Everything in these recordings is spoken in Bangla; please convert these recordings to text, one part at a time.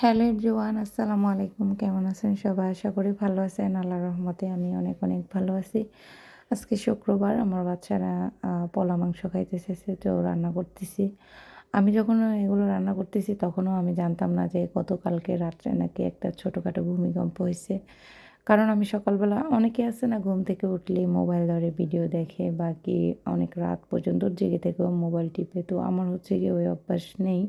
হ্যালো এভরিওয়ান, আসসালামু আলাইকুম। কেমন আছেন সবাই? আশা করি ভালো আছেন। আল্লাহ রহমতে আমি অনেক অনেক ভালো আছি। আজকে শুক্রবার, আমার বাচ্চারা পোলা মাংস খাইতেছে তো রান্না করতেছি। আমি যখন এগুলো রান্না করতেছি, তখনও আমি জানতাম না যে গতকালকে রাত্রে নাকি একটা ছোটোখাটো ভূমিকম্প হয়েছে। কারণ আমি সকালবেলা, অনেকে আছে না ঘুম থেকে উঠলে মোবাইল ধরে ভিডিও দেখে বা কি অনেক রাত পর্যন্ত জেগে থেকেও মোবাইল টিপে। তো আমার হচ্ছে গিয়ে ওই অভ্যাস নেই।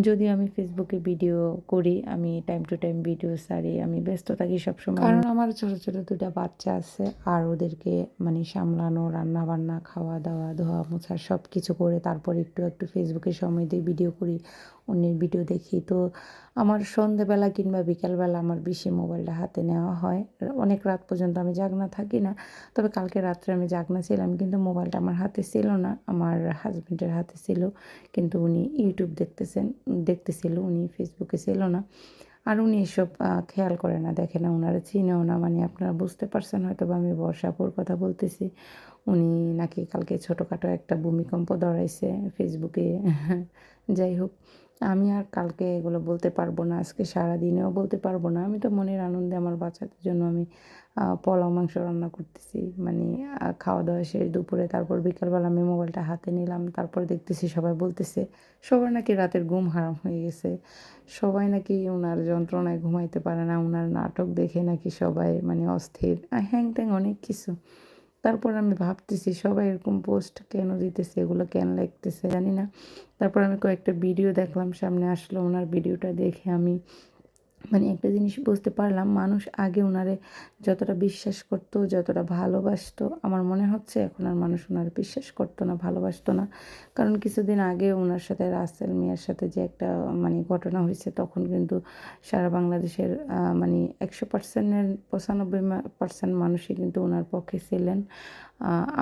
যদি আমি ফেসবুকে ভিডিও করি, আমি টাইম টু টাইম ভিডিও সারি, আমি ব্যস্ত থাকি সবসময়। কারণ আমার ছোটো ছোটো দুটা বাচ্চা আছে, আর ওদেরকে মানে সামলানো রান্না বান্না খাওয়া দাওয়া, ধোয়া মোছা সব কিছু করে তারপর একটু একটু ফেসবুকে সময় দিয়ে ভিডিও করি। অন্যের ভিডিও দেখি। তো আমার সন্ধেবেলা কিংবা বিকালবেলা আমার বেশি মোবাইলটা হাতে নেওয়া হয়। অনেক রাত পর্যন্ত আমি জাগনা থাকি না। তবে কালকে রাত্রে আমি জাগনা ছিলাম, কিন্তু মোবাইলটা আমার হাতে ছিল না। আমার হাজব্যান্ডের হাতে ছিল, কিন্তু উনি ইউটিউব দেখতেছেন, দেখতেছিল উনি ফেসবুকে ছিল না। আর উনি এসব খেয়াল করে না, দেখে না ওনারা চিনেও না। মানে আপনারা বুঝতে পারছেন হয়তো বা আমি বর্ষাপুর কথা বলতেছি। উনি নাকি কালকে ছোটোখাটো একটা ভূমিকম্প দৌড়াইছে ফেসবুকে যাই হোক আমি আর কালকে এগুলো বলতে পারব না, আজকে সারাদিনেও বলতে পারব না। আমি তো মনের আনন্দে আমার বাচ্চাদের জন্য আমি পোলাও, মাংস রান্না করতেছি। মানে খাওয়া দাওয়া শেষ দুপুরে, তারপর বিকালবেলা আমি মোবাইলটা হাতে নিলাম, তারপর দেখতেছি সবাই বলতেছে, সবার নাকি রাতের ঘুম হারাম হয়ে গেছে। সবাই নাকি ওনার যন্ত্রণায় ঘুমাইতে পারে না ওনার নাটক দেখে নাকি সবাই মানে অস্থির। হ্যাং ট্যাং অনেক কিছু। তারপর আমি ভাবতেছি সবাই এরকম পোস্ট কেন দিতেছে, এগুলো কেন লিখতেছে জানি না। তারপর আমি কয়েকটা ভিডিও দেখলাম, সামনে আসলো ওনার ভিডিওটা দেখে আমি মানে একটা জিনিস বুঝতে পারলাম, মানুষ আগে ওনারে যতটা বিশ্বাস করতো, যতটা ভালোবাসতো, আমার মনে হচ্ছে এখন আর মানুষ ওনার বিশ্বাস করতো না, ভালোবাসতো না। কারণ কিছুদিন আগে ওনার সাথে রাসেল মিয়ার সাথে যে একটা মানে ঘটনা হয়েছে, তখন কিন্তু সারা বাংলাদেশের মানে একশো পার্সেন্টের পঁচানব্বই পার্সেন্ট মানুষই কিন্তু ওনার পক্ষে ছিলেন।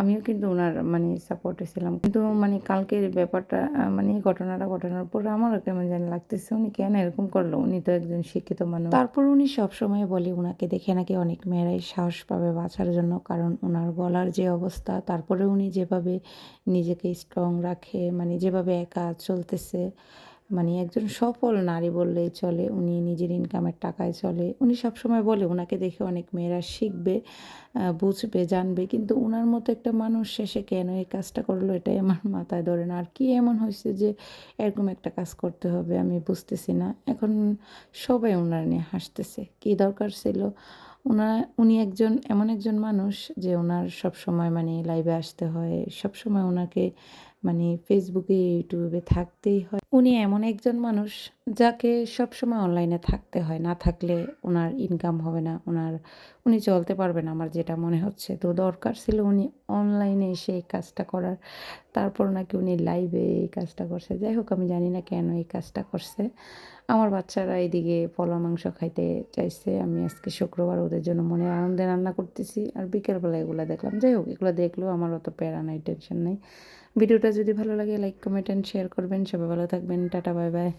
আমিও কিন্তু ওনার মানে সাপোর্টে ছিলাম। কিন্তু মানে কালকের ব্যাপারটা মানে ঘটনাটা ঘটনার পর আমারও কেমন জানি লাগতেছে, উনি কেন এরকম করল? উনি তো একজন শিক্ষিত মানুষ তারপর উনি সবসময় বলে ওনাকে দেখে নাকি অনেক মেয়েরাই সাহস পাবে বাঁচার জন্য, কারণ ওনার গলার যে অবস্থা, তারপরে উনি যেভাবে নিজেকে স্ট্রং রাখে মানে যেভাবে একা চলতেছে মানে একজন সফল নারী বললেই চলে, উনি নিজের ইনকামের টাকায় চলে। উনি সবসময় বলে ওনাকে দেখে অনেক মেয়েরা শিখবে বুঝবে, জানবে। কিন্তু ওনার মতো একটা মানুষ শেষে কেন এই কাজটা করল? এটাই আমার মাথায় ধরে না। আর কি এমন হয়েছে যে এরকম একটা কাজ করতে হবে আমি বুঝতেছি না। এখন সবাই ওনার নিয়ে হাসতেছে। কী দরকার ছিল? ওনার উনি একজন, এমন একজন মানুষ যে ওনার সব সময় মানে লাইভে আসতে হয়। সব সময় ওনাকে মানে ফেসবুকে ইউটিউবে থাকতেই হয়। উনি এমন একজন মানুষ যাকে সবসময় অনলাইনে থাকতে হয়। না থাকলে ওনার ইনকাম হবে না। ওনার, উনি চলতে পারবেন আমার যেটা মনে হচ্ছে। তো দরকার ছিল উনি অনলাইনে এসে এই কাজটা করার। তারপর নাকি উনি লাইভে এই কাজটা করছে। যাই হোক, আমি জানি না কেন এই কাজটা করছে। আমার বাচ্চারা এইদিকে পলা মাংস খাইতে চাইছে। আমি আজকে শুক্রবার ওদের জন্য মনে আনন্দে রান্না করতেছি। আর বিকেলবেলা এগুলো দেখলাম। যাই হোক, এগুলো দেখলেও আমার অত প্যারা নাই টেনশন নেই। ভিডিওটা যদি ভালো লাগে লাইক কমেন্ট অ্যান্ড শেয়ার করবেন। সবাই ভালো থাকবেন। Tata bye bye